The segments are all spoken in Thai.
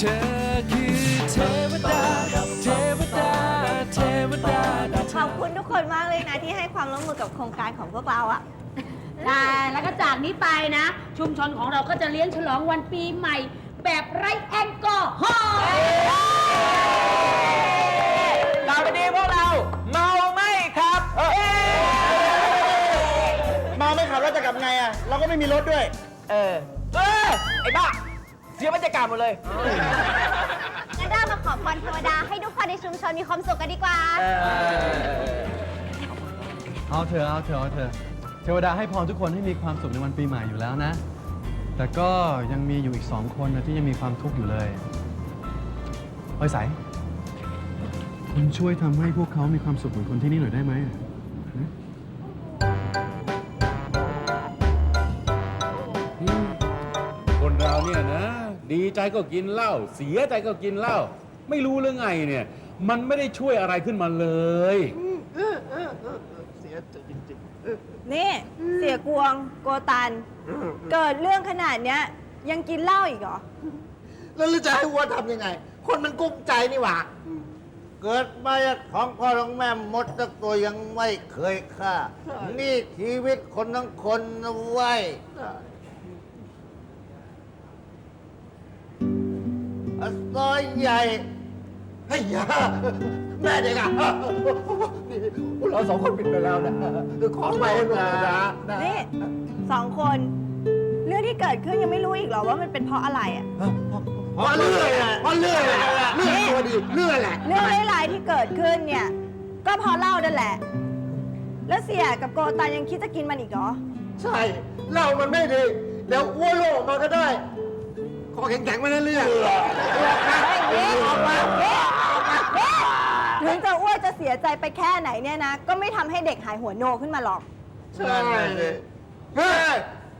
เธอคือเทวดา เทวดา เทวดา ขอบคุณทุกคนมากเลยนะ ที่ให้ความร่วมมือกับโครงการของพวกเราอะได้แล้วก็จากนี้ไปนะ ชุมชนของเราก็จะเลี้ยงฉลองวันปีใหม่ แบบไร้แอลกอฮอล์ต่อไปนี้พวกเราเมาไม่ครับ เมาไม่ขับรถจะกลับไงอะ เราก็ไม่มีรถด้วย เออ เออไอ้บ้า เสียบรรยากาศหมดเลย งั้นเรามาขอพรเทวดาให้ทุกคนในชุมชนมีความสุขกันดีกว่า เอาเถอะเอาเถอะเอาเถอะเทวดาให้พรทุกคนให้มีความสุขในวันปีใหม่อยู่แล้วนะ แต่ก็ยังมีอยู่อีกสองคนนะที่ยังมีความทุกข์อยู่เลยเฮ้ยใสคุณช่วยทำให้พวกเขามีความสุขเหมือนคนที่นี่หน่อยได้ไหมคนเราเนี่ยนะ ดีใจก็กินเหล้าเสียใจก็กินเหล้าไม่รู้เรื่องไงเนี่ย มันไม่ได้ช่วยอะไรขึ้นมาเลยนี่เสียกวงโกตันเกิดเรื่องขนาดเนี้ยยังกินเหล้าอีกเหรอ แล้วเราจะให้วัวทำยังไง คนมันกุ้มใจนี่หว่า เกิดมาจากท้องพ่อท้องแม่มดสักตัวยังไม่เคยฆ่านี่ชีวิตคนทั้งคนนะเว้ยอ ซอยใหญ่ให้ยาแม่เด็กอะนี่พวกเราสองคนผิดไปแล้วนะขอไปให้หมดนะนะนี่สองคน เรื่องที่เกิดขึ้นยังไม่รู้อีกเหรอว่ามันเป็นเพราะอะไรอะเพราะเลื่อยแหละเพราะเลื่อยแหละเลื่อยตัวดีเลื่อยแหละเรื่องร้ายๆที่เกิดขึ้นเนี่ย ก็เพราะเหล้านั่นแหละ แล้วเสียกับโกตันยังคิดจะกินมันอีกเหรอ ใช่เหล้ามันไม่ดีเดี๋ยวอ้วนโลกมาก็ได้ข อแข็งๆมาเรื่อยเฮ้ยออกมาเฮ้ยเฮ้ยถึงจะอ้วนจะเสียใจไปแค่ไหนเนี่ยนะ ก็ไม่ทำให้เด็กหายหัวโนขึ้นมาหรอกๆใช่เลยเฮ้ย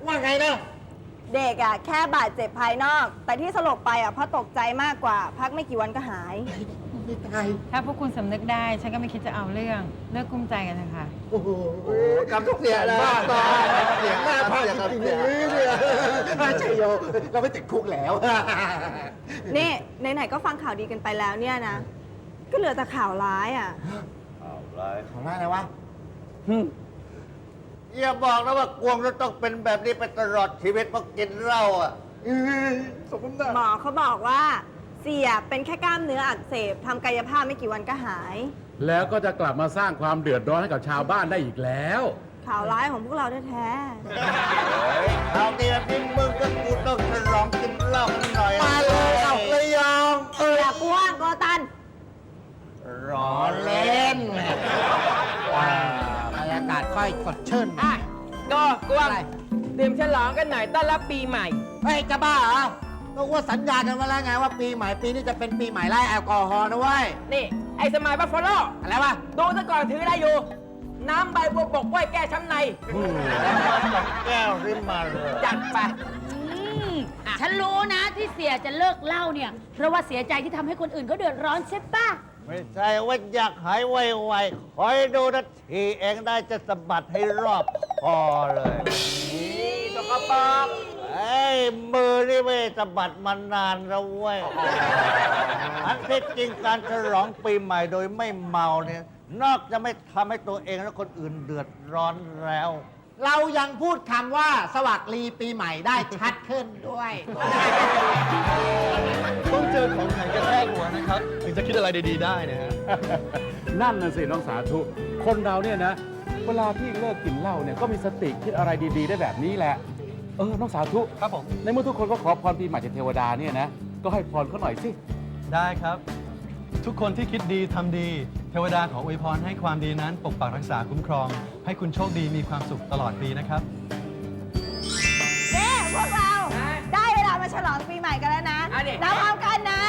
ว่าไงนะ เด็กอะแค่บาดเจ็บภายนอก แต่ที่สลบไปอะเพราะตกใจมากกว่า พักไม่กี่วันก็หาย ไม่ตาย ถ้าพวกคุณสำนึกได้ ฉันก็ไม่คิดจะเอาเรื่องเลิกกุ้มใจกันนะคะโอ้โหกำทุกเสียนะตายเสียหน้าพาจริงๆอย่างนี้เนี่ยชัยโยเราไม่ติดคุกแล้ว นี่ไหนๆก็ฟังข่าวดีกันไปแล้วเนี่ยนะ ก็เหลือแต่ข่าวร้ายอะของอะไรวะอย่าบอกนะว่ากวงจะต้องเป็นแบบนี้ไปตลอดชีวิตเพราะกินเหล้าอะสมน้ำหหมน้าอเขาบอกว่า เสียเป็นแค่กล้ามเนื้ออักเสบทำกายภาพไม่กี่วันก็หาย แล้วก็จะกลับมาสร้างความเดือดร้อนให้กับชาวบ้านได้อีกแล้ว ข่าวร้ายของพวกเราแท้เอาเตียนี่มึงก็กูต้องฉลองกินเหล้ากันหน่อยมาเลยเอาเลยยอมๆเอออย่ากว้างโกตัน รอเล่นบรรยากาศค่อยสดชื่นอะก็กวางเตรียมฉลองกันหน่อยต้อนรับปีใหม่ เฮ้ยจะบ้าเหรอ ก็ว่าสัญญากันมาแล้วไงว่าปีใหม่ปีนี้จะเป็นปีใหม่ไล่แอลกอฮอล์นะเว้ย นี่ ไอ้สมัยบัฟฟาโลอะไรวะ ดูซะก่อนถืออะไรอยู่ น้ำใบบัวบกไว้แก้ช้ำในแก้วริมมาเลย จัดไปฉันรู้นะที่เสียจะเลิกเหล้าเนี่ย เพราะว่าเสียใจที่ทำให้คนอื่นเขาเดือดร้อนใช่ปะไม่ใช่ว่าอยากหายไวๆคอยดูนาทีเองได้จะสะบัดให้รอบคอเลย นี่ตกกระปอกไอ้มือนี่ไม่ได้สะบัดมานานแล้วเว้ยอันที่จริงการฉลองปีใหม่โดยไม่เมาเนี่ย นอกจะไม่ทำให้ตัวเองและคนอื่นเดือดร้อนแล้ว เรายังพูดคำว่าสวัสดีปีใหม่ได้ชัดขึ้นด้วย ต้องเจอของแข็งกระแทกหัวนะครับ ถึงจะคิดอะไรดีๆได้นะฮะ นั่นน่ะสิน้องสาธุ คนเราเนี่ยนะ เวลาที่เลิกกินเหล้าเนี่ยก็มีสติคิดอะไรดีๆได้แบบนี้แหละ เออน้องสาธุครับผม ในเมื่อทุกคนก็ขอพรปีใหม่จากเทวดาเนี่ยนะ ก็ให้พรเขาหน่อยสิ ได้ครับ ทุกคนที่คิดดีทำดี เทวดาขออวยพรให้ความดีนั้น ปกปักรักษาคุ้มครอง ให้คุณโชคดีมีความสุขตลอดปีนะครับ เน่พวกเราได้เวลามาฉลองปีใหม่กันแล้วนะเอาดินับพร้อมกันนะ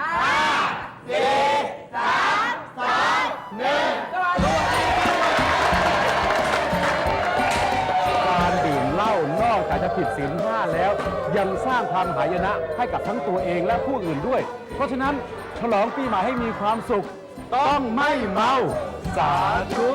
การ ผิดศีลห้าแล้ว ยังสร้างความหายนะให้กับทั้งตัวเองและผู้อื่นด้วย เพราะฉะนั้นฉลองปีใหม่ให้มีความสุข ต้องไม่เมา สาธุ